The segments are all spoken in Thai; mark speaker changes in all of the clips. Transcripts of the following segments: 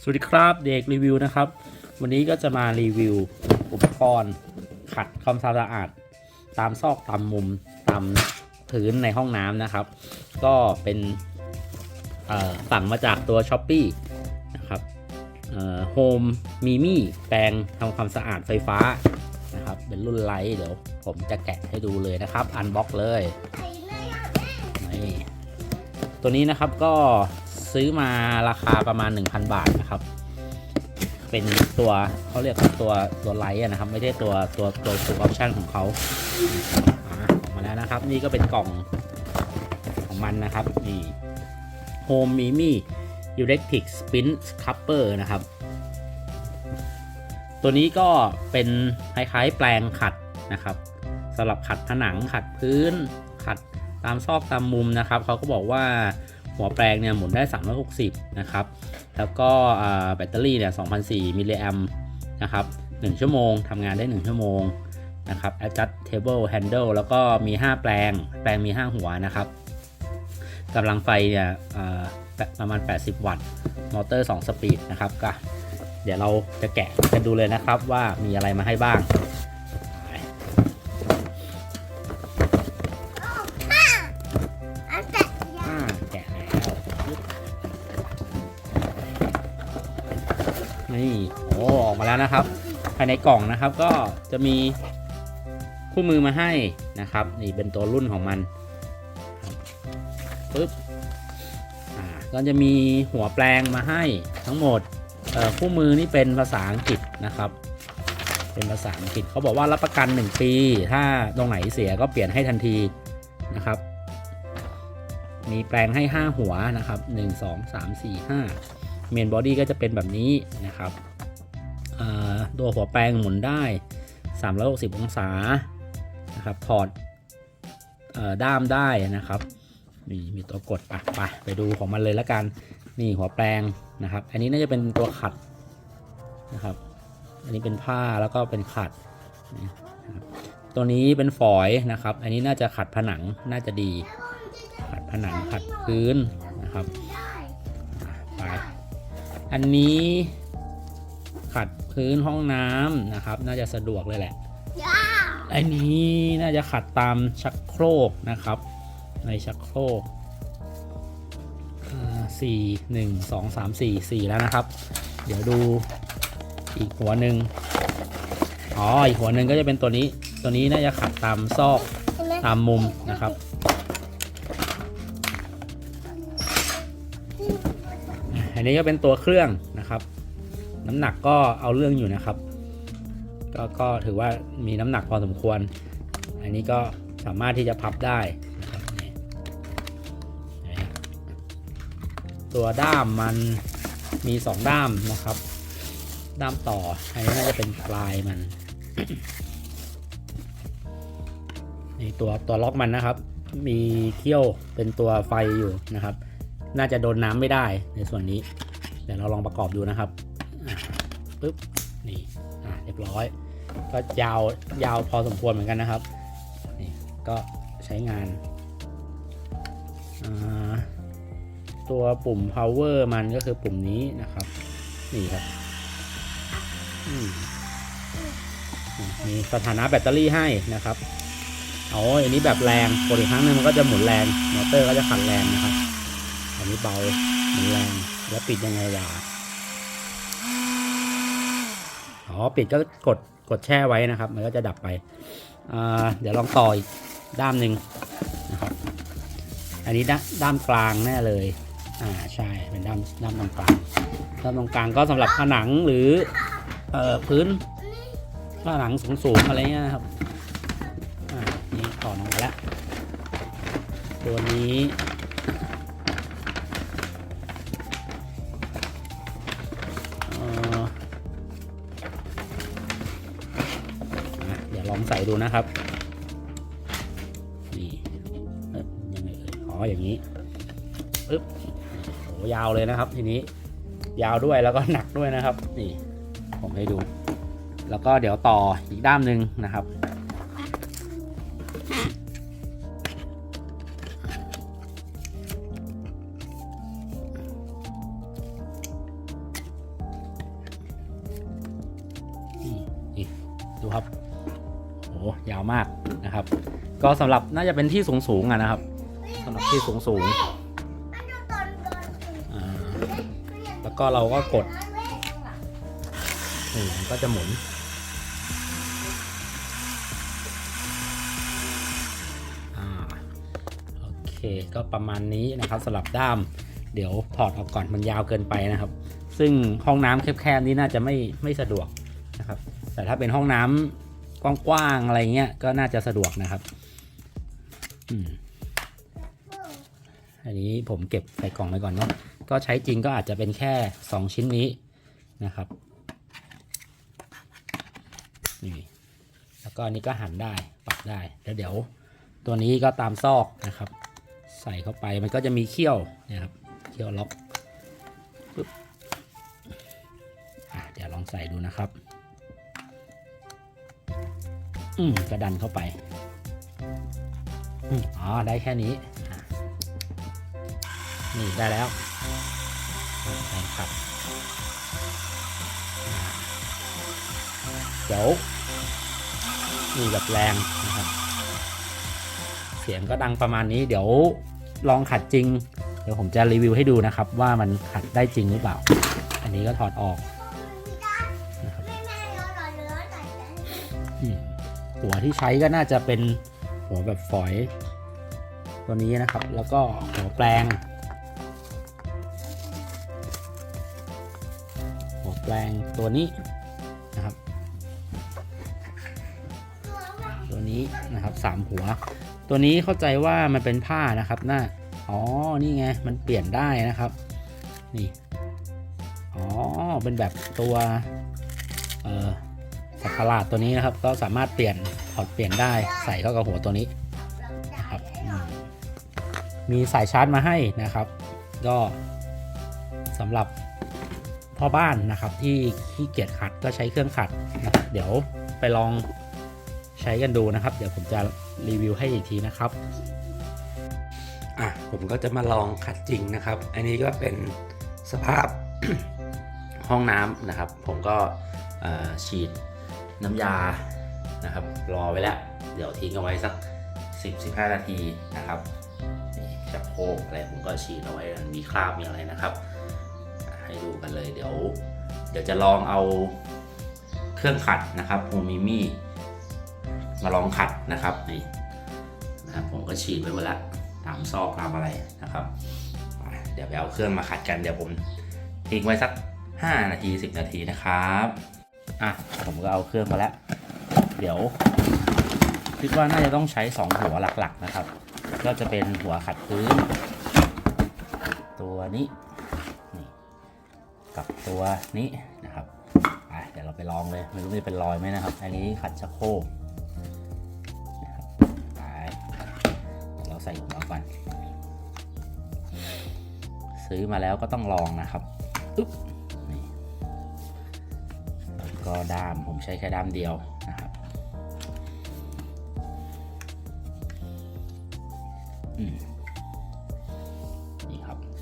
Speaker 1: สวัสดีครับเด็กรีวิวนะครับ วันนี้ก็จะมารีวิว อุปกรณ์ขัดความสะอาด ตามซอกตามมุมตามพื้นในห้องน้ำนะครับ ก็เป็นเอ่อสั่งมาจากตัว s h อ p e e นะครับโฮมมีมี่แปรงทำความสะอาดไฟฟ้านะครับ เป็นรุ่นไลท์เดี๋ยวผมจะแกะให้ดูเลยนะครับ อันบ็อกเลยนี่ตัวนี้นะครับก็ ซื้อมาราคาประมาณ 1,000 บาทนะครับ เป็นตัวเขาเรียกว่าตัวตัวไลท์นะครับ ไม่ใช่ตัวตัวตัวฟูลออปชั่นของเขาอ่าออกมาแล้วนะครับ นี่ก็เป็นกล่องของมันนะครับนี่ Home Mimi Electric Spin Scrubber นะครับ ตัวนี้ก็เป็นคล้ายๆแปลงขัดนะครับสำหรับขัดผนังขัดพื้นขัดตามซอกตามมุมนะครับ เขาก็บอกว่า หัวแปลงเนี่ยหมุนได้ 360 นะครับ แล้วก็แบตเตอรี่เนี่ย2,004มิลลิแอมนะครับ 1 ชั่วโมงทำงานได้ 1 ชั่วโมงนะครับ adjustable handle แล้วก็มี 5 แปลง แปลงมี 5 หัวนะครับกำลังไฟเนี่ยประมาณ 80 วัตต์ มอเตอร์ 2 สปีดนะครับก็เดี๋ยวเราจะแกะกันดูเลยนะครับว่ามีอะไรมาให้บ้าง ภายในกล่องนะครับ ก็จะมีคู่มือมาให้นะครับ นี่เป็นตัวรุ่นของมันปึ๊บอ่าก็จะมีหัวแปลงมาให้ทั้งหมดคู่มือนี่เป็นภาษาอังกฤษนะครับ เป็นภาษาอังกฤษเขาบอกว่ารับประกัน 1 ปี ถ้าตรงไหนเสียก็เปลี่ยนให้ทันทีนะครับ มีแปลงให้ 5 หัวนะครับ 1 2 3 4 5เมนบอดี้ก็จะเป็นแบบนี้นะครับ ตัวหัวแปลงหมุนได้ 360 องศานะครับถอดด้ามได้นะครับนี่มีตัวกดอะไปไปดูของมันเลยแล้วกันนี่หัวแปลงนะครับ อันนี้น่าจะเป็นตัวขัดนะครับ อันนี้เป็นผ้าแล้วก็เป็นขัดตัวนี้เป็นฝอยนะครับ อันนี้น่าจะขัดผนังน่าจะดี ขัดผนังขัดพื้นนะครับไปอันนี้ ขัดพื้นห้องน้ำนะครับ น่าจะสะดวกเลยแหละอันนี้น่าจะขัดตามชักโครกนะครับ ในชักโครกอ่าสี่หนึ่งสองสามสี่สี่แล้วนะครับ เดี๋ยวดูอีกหัวหนึ่งอ๋ออีกหัวหนึ่งก็จะเป็นตัวนี้ตัวนี้น่าจะขัดตามซอกตามมุมนะครับอันนี้ก็เป็นตัวเครื่องนะครับ น้ำหนักก็เอาเรื่องอยู่นะครับ ก็ก็ถือว่ามีน้ำหนักพอสมควร อันนี้ก็สามารถที่จะพับได้นะครับตัวด้ามมันมี 2 ด้ามนะครับ ด้ามต่ออันนี้น่าจะเป็นปลายมันนี่ตัวตัวล็อกมันนะครับ มีเขี้ยวเป็นตัวไฟอยู่นะครับ น่าจะโดนน้ำไม่ได้ในส่วนนี้ เดี๋ยวเราลองประกอบดูนะครับ ปึ๊บนี่อะเรียบร้อย ก็ยาวยาวพอสมควรเหมือนกันนะครับนี่ก็ใช้งานตัวปุ่ม power มันก็คือปุ่มนี้นะครับ นี่ครับมีสถานะแบตเตอรี่ให้นะครับโอ้ยอันนี้แบบแรงกดอีกครั้งหนึงมันก็จะหมุนแรงมอเตอร์ก็จะขันแรงนะครับ อันนี้เบาหมุนแรงแล้วปิดยังไงล่ะ อ๋อปิดก็กดกดแช่ไว้นะครับ มันก็จะดับไป เดี๋ยวลองต่ออีกด้ามหนึ่งนะครับ อันนี้ด้ามกลางแน่เลย อ่าใช่เป็นด้ามด้ามตรงกลางด้ามตรงกลางก็สำหรับผนังหรือเอ่อพื้นผนังสูงๆอะไรเงี้ยนะครับ อ่านี่ต่อลงมาแล้ว ตัวนี้ อะเดี๋ยวลองใส่ดูนะครับ นี่ยังไงเอ่ยอ๋ออย่างนี้ปึ๊บโหยาวเลยนะครับ ทีนี้ยาวด้วยแล้วก็หนักด้วยนะครับ นี่ ผมให้ดู แล้วก็เดี๋ยวต่ออีกด้ามหนึ่งนะครับ ก็สำหรับน่าจะเป็นที่สูงสูงอะนะครับสำหรับที่สูงสูงแล้วก็เราก็กดนี่ก็จะหมุน อ่า โอเค ก็ประมาณนี้นะครับสำหรับด้าม เดี๋ยวถอดออกก่อนมันยาวเกินไปนะครับ ซึ่งห้องน้ำแคบๆนี้น่าจะไม่ไม่สะดวกนะครับ แต่ถ้าเป็นห้องน้ำกว้างๆอะไรเงี้ยก็น่าจะสะดวกนะครับ อันนี้ผมเก็บใส่กล่องไว้ก่อนเนาะ ก็ใช้จริงก็อาจจะเป็นแค่ 2 ชิ้นนี้นะครับ นี่ แล้วก็อันนี้ก็หันได้ ปรับได้ แล้วเดี๋ยวตัวนี้ก็ตามซอกนะครับ ใส่เข้าไปมันก็จะมีเขี้ยวนะครับ เขี้ยวล็อกปึ๊บเดี๋ยวลองใส่ดูนะครับ อืมกระดันเข้าไป อืมอ๋อ ได้แค่นี้อะนี่ได้แล้วอะแรงขับอะเดี๋ยวนี่แบบแรงนะครับ เสียงก็ดังประมาณนี้ เดี๋ยวลองขัดจริง เดี๋ยวผมจะรีวิวให้ดูนะครับ ว่ามันขัดได้จริงหรือเปล่า อันนี้ก็ถอดออกนะครับ
Speaker 2: ไม่แม่เราหล่อเนื้อแต่
Speaker 1: อืมหัวที่ใช้ก็น่าจะเป็น หัวแบบฝอย ตัวนี้นะครับ แล้วก็หัวแปลง หัวแปลงตัวนี้นะครับ ตัวนี้นะครับสามหัว ตัวนี้เข้าใจว่ามันเป็นผ้านะครับหน่าอ๋อ นี่ไง มันเปลี่ยนได้นะครับ นี่ อ๋อ เป็นแบบตัว เอ่อสักขลาดตัวนี้นะครับ ก็สามารถเปลี่ยน ถอดเปลี่ยนได้ใส่เข้ากับหัวตัวนี้นะครับมีสายชาร์จมาให้นะครับ ก็สำหรับพ่อบ้านนะครับที่ขี้เกียจขัดก็ใช้เครื่องขัดนะครับเดี๋ยวไปลองใช้กันดูนะครับ เดี๋ยวผมจะรีวิวให้อีกทีนะครับอะผมก็จะมาลองขัดจริงนะครับ อันนี้ก็เป็นสภาพห้องน้ำนะครับ ผมก็ฉีดน้ำยา นะครับ รอไว้แล้ว เดี๋ยวทิ้งเอาไว้สัก 10-15 นาทีนะครับนี่ชักโคกอะไรผมก็ฉีดเอาไว้มีคราบมีอะไรนะครับ ให้ดูกันเลยเดี๋ยว เดี๋ยวจะลองเอาเครื่องขัดนะครับโฮมิมี่มาลองขัดนะครับนี่นะครับผมก็ฉีดไว้หมดแล้วตามซอกตามอะไรนะครับ เดี๋ยวไปเอาเครื่องมาขัดกันเดี๋ยวผมทิ้งไว้สัก 5 นาที 10 นาทีนะครับอะผมก็เอาเครื่องมาแล้ว เดี๋ยว คิดว่าน่าจะต้องใช้ 2 หัวหลักๆนะครับ ก็จะเป็นหัวขัดพื้น ตัวนี้นี่กับตัวนี้นะครับเดี๋ยวเราไปลองเลยไม่รู้จะเป็นรอยไหมนะครับ อันนี้ขัดชักโครกนะครับเดี๋ยวเราใส่หัวก่อนซื้อมาแล้วก็ต้องลองนะครับอึ๊บนี่ก็ด้ามผมใช้แค่ด้ามเดียว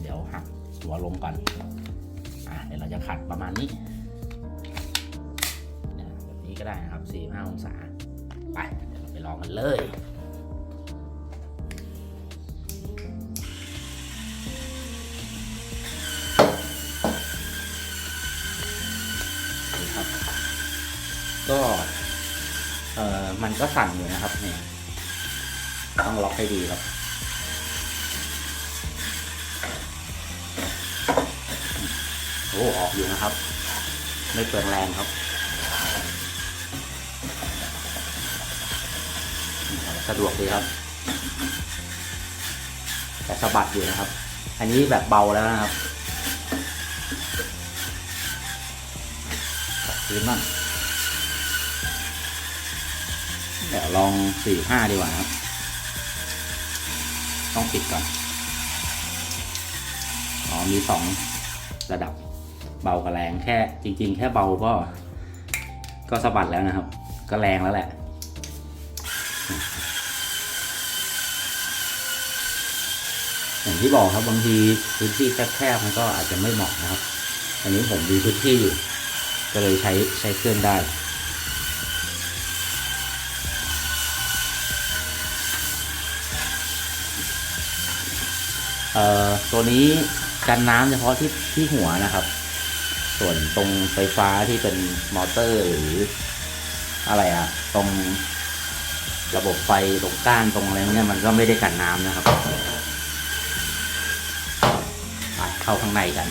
Speaker 1: เดี๋ยวหักหัวลงก่อนอะเดี๋ยวเราจะขัดประมาณนี้แบบนี้ก็ได้นะครับ45องศาไปเดี๋ยวเราไปลองกันเลยนี่ครับ ก็เอ่อมันก็สั่นอยู่นะครับเนี่ยต้องล็อกให้ดีครับ โอ้ออกอยู่นะครับ ไม่เปลืองแรงครับสะดวกดีครับ แต่สะบัดอยู่นะครับ อันนี้แบบเบาแล้วนะครับดพื้นบ้างเดี๋ยวลองสี่ห้าดีกว่าครับ ต้องปิดก่อน อ๋อมีสองระดับ เบากับแรงแค่จริง ๆ แค่เบาก็ ก็สะบัดแล้วนะครับ ก็แรงแล้วแหละอย่างที่บอกครับบางทีพื้นที่แคบๆมันก็อาจจะไม่เหมาะนะครับ อันนี้ผมมีพื้นที่อยู่ก็เลยใช้ใช้เครื่องได้ตัวนี้กันน้ำเฉพาะที่ที่หัวนะครับ ส่วนตรงไฟฟ้าที่เป็นมอเตอร์หรืออะไรอะตรงระบบไฟตรงก้านตรงอะไรเนี่ยมันก็ไม่ได้กันน้ำนะครับไปเข้าข้างในกัน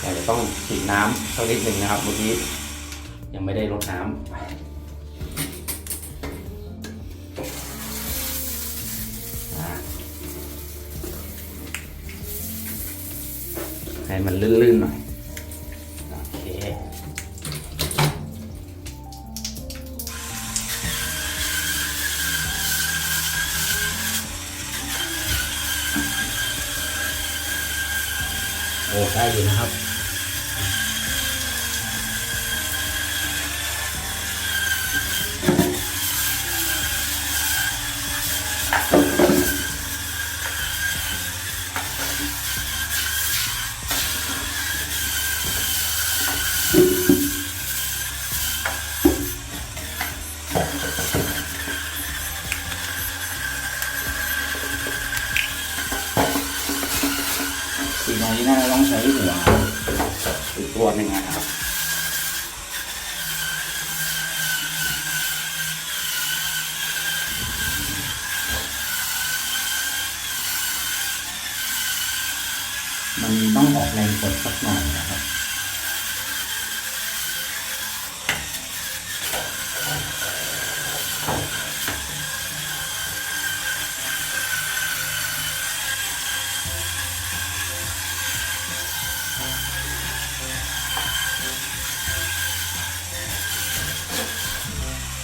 Speaker 1: แต่จะต้องฉีดน้ำสักนิดหนึ่งนะครับเมื่อกี้ยังไม่ได้รดน้ำ ให้มันลื่นๆหน่อยโอเคโอ้ได้อยู่นะครับ มันต้องออกแรงกดสักหน่อยนะครับ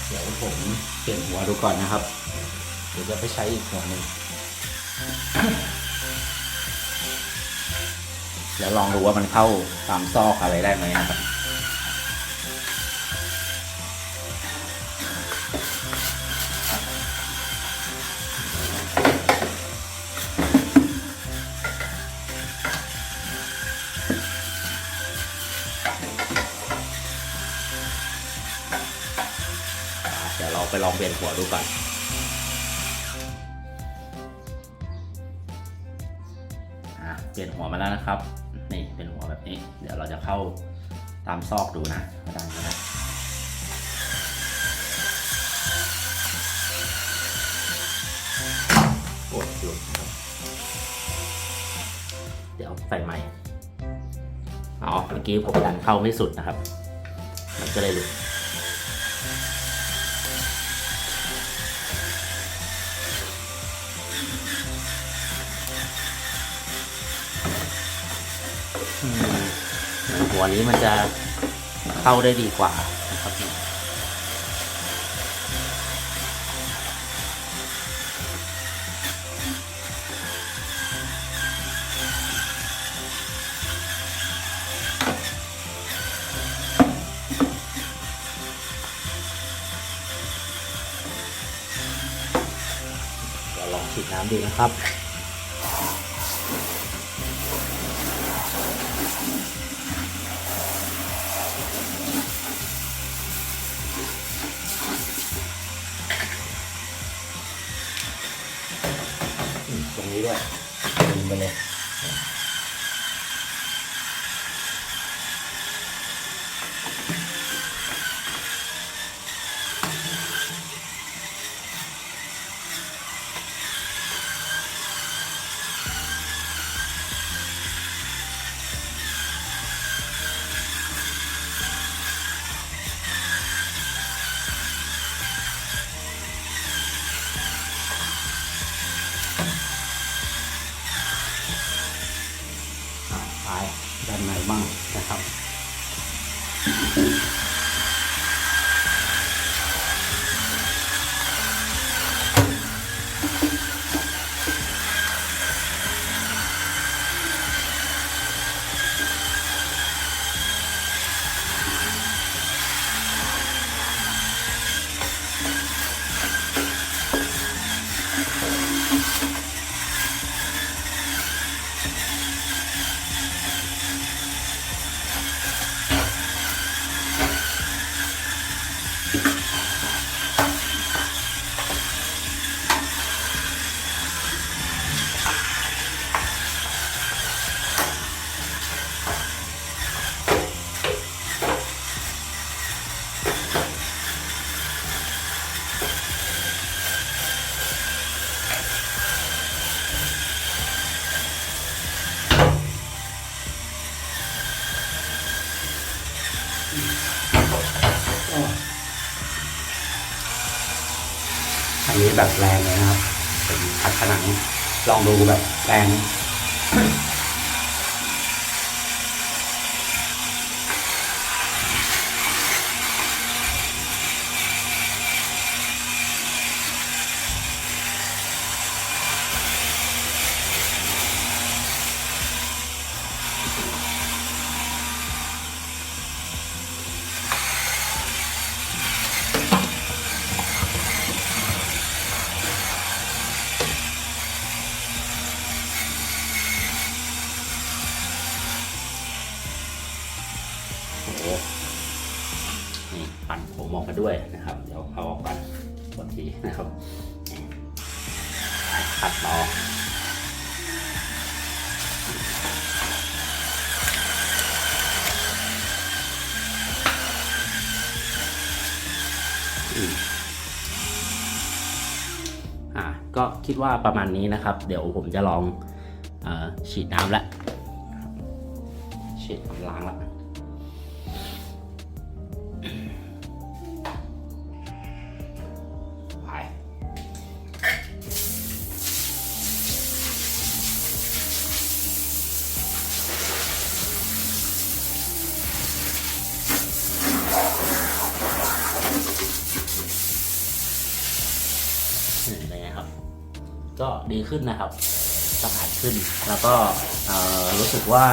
Speaker 1: เดี๋ยวผมเปลี่ยนหัวดูก่อนนะครับ เดี๋ยวจะไปใช้อีกหัวหนึ่ง เดี๋ยวลองดูว่ามันเข้าตามซอกอะไรได้ไหมนะครับเดี๋ยวเราไปลองเปลี่ยนหัวดูก่อน จะเข้าตามซอกดูนะว่าได้ไม่ได้กดหลุดครับเดี๋ยวใส่ใหม่อ๋อเมื่อกี้ผมดันเข้าไม่สุดนะครับ มันก็เลยหลุดอืม หัวนี้มันจะเข้าได้ดีกว่านะครับลองฉีดน้ำดูนะครับ ดึงไ Thank you. แบบแรงเลยนะครับเป็นพัดผนังลองดูแบบแรง นี่ปั่นผมออกมาด้วยนะครับ เดี๋ยวเอาออกกันบางทีนะครับขัดต่ออกอ่าก็คิดว่าประมาณนี้นะครับ เดี๋ยวผมจะลองออฉีดน้ำละฉีดน้ำล้างละ เป็นไงครับ ก็ดีขึ้นนะครับสะอาดขึ้น แล้วก็รู้สึกว่า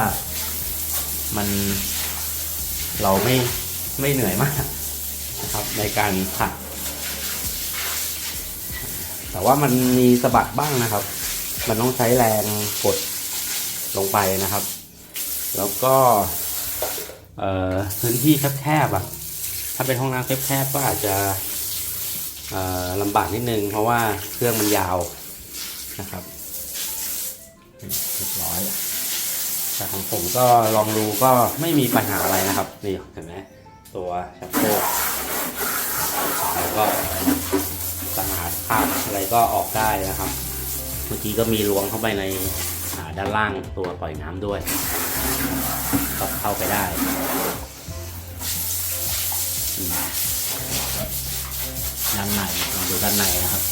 Speaker 1: มันเราไม่ไม่เหนื่อยมากนะครับในการขัด แต่ว่ามันมีสะบัดบ้างนะครับ มันต้องใช้แรงกดลงไปนะครับ แล้วก็พื้นที่แคบๆอะ ถ้าเป็นห้องน้ำแคบๆก็อาจจะลำบากนิดนึง เพราะว่าเครื่องมันยาวนะครับเรียบร้อย แต่ของผมก็ลองดูก็ไม่มีปัญหาอะไรนะครับ นี่เห็นไหมตัวชักโครกแล้วก็ สะอาดคราบอะไรก็ออกได้นะครับ เมื่อกี้ก็มีล้วงเข้าไปในด้านล่างตัวปล่อยน้ำด้วย ก็เข้าไปได้ด้านในลองดูด้านในนะครับ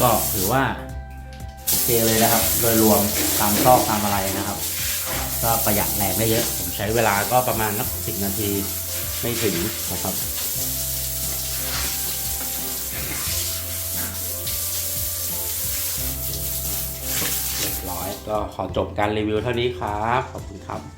Speaker 1: ก็ถือว่า โอเคเลยนะครับ โดยรวมตามชอบตามอะไรนะครับ ก็ประหยัดแรงได้เยอะ ผมใช้เวลาก็ประมาณนักสิบนาทีไม่ถึงนะครับเรียบร้อยก็ขอจบการรีวิวเท่านี้ครับ ขอบคุณครับ